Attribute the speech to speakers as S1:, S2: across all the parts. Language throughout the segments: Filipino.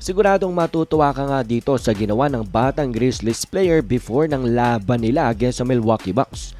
S1: Siguradong matutuwa ka nga dito sa ginawa ng batang Grizzlies player before ng laban nila against sa Milwaukee Bucks.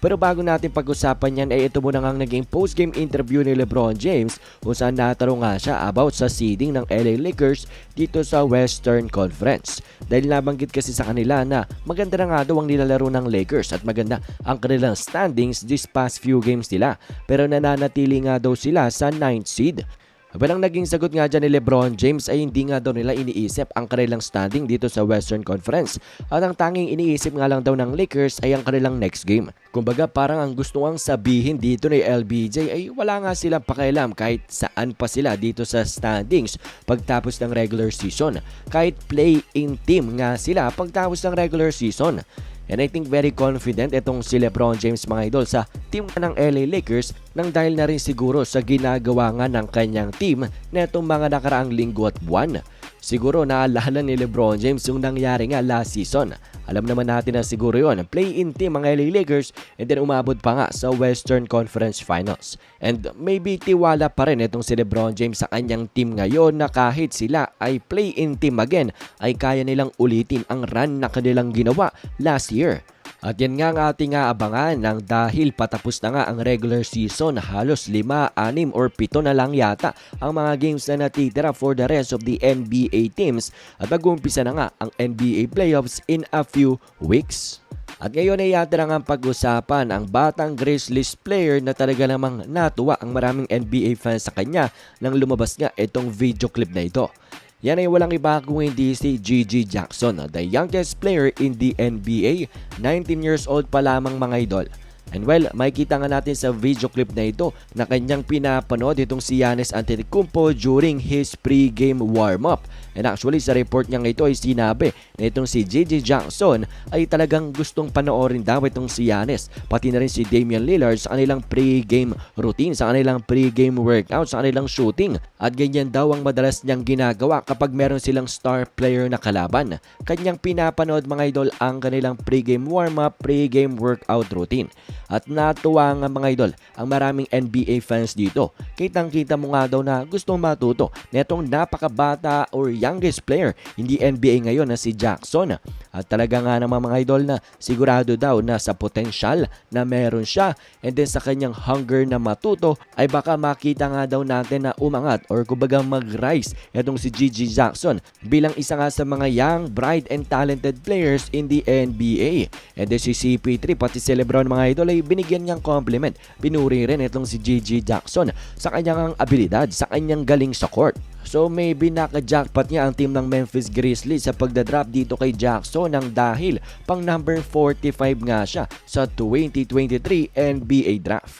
S1: Pero bago natin pag-usapan yan, ay ito muna ang naging post-game interview ni Lebron James kung saan natanong nga siya about sa seeding ng LA Lakers dito sa Western Conference. Dahil nabanggit kasi sa kanila na maganda na nga daw ang nilalaro ng Lakers at maganda ang kanilang standings this past few games nila. Pero nananatili nga daw sila sa 9th seed. Walang naging sagot nga dyan ni Lebron James ay hindi nga daw nila iniisip ang kanilang standing dito sa Western Conference at ang tanging iniisip nga lang daw ng Lakers ay ang kanilang next game. Kumbaga parang ang gusto ang sabihin dito ni LBJ ay wala nga silang pakialam kahit saan pa sila dito sa standings pagtapos ng regular season. Kahit play-in team nga sila pagtapos ng regular season. And I think very confident itong si Lebron James mga idol sa team ng LA Lakers nang dahil na rin siguro sa ginagawa nga ng kanyang team na itong mga nakaraang linggo at buwan. Siguro naalala ni Lebron James yung nangyari nga last season. Alam naman natin na siguro yon play-in team ang LA Lakers and then umabot pa nga sa Western Conference Finals. And maybe tiwala pa rin itong si Lebron James sa kanyang team ngayon na kahit sila ay play-in team again ay kaya nilang ulitin ang run na kanilang ginawa last year. At yan nga ang ating aabangan nang dahil patapos na nga ang regular season, halos 5, 6 or 7 na lang yata ang mga games na natitira for the rest of the NBA teams at mag-uumpisa na nga ang NBA playoffs in a few weeks. At ngayon ay yata na ang pag-usapan ang batang Grizzlies player na talaga namang natuwa ang maraming NBA fans sa kanya nang lumabas nga itong video clip na ito. Yan ay walang iba kung hindi si Gigi Jackson, the youngest player in the NBA, 19 years old pa lamang mga idol. And well, makikita nga natin sa video clip na ito na kanyang pinapanood itong si Giannis Antetokounmpo during his pre-game warm-up. And actually sa report niya ito ay sinabi na itong si Gigi Jackson ay talagang gustong panoorin daw itong si Giannis. Pati na rin si Damian Lillard sa kanilang pre-game routine, sa kanilang pre-game workout, sa kanilang shooting. At ganyan daw ang madalas niyang ginagawa kapag meron silang star player na kalaban. Kanyang pinapanood mga idol ang kanilang pre-game warm-up, pre-game workout routine. At natuwa nga mga idol ang maraming NBA fans dito. Kitang-kita mo nga daw na gustong matuto netong napakabata or youngest player hindi NBA ngayon na si Jackson. At talaga nga naman mga idol na sigurado daw na sa potensyal na meron siya and then sa kanyang hunger na matuto ay baka makita nga daw natin na umangat or kumbaga mag-rise itong si Gigi Jackson bilang isa nga sa mga young, bright and talented players in the NBA. And then si CP3 pati si Lebron mga idol ay binigyan niyang compliment. Pinuri rin itong si Gigi Jackson sa kanyang abilidad, sa kanyang galing sa court. So maybe naka-jackpot niya ang team ng Memphis Grizzlies sa pagdadrop dito kay Jackson nang dahil pang number 45 nga siya sa 2023 NBA draft.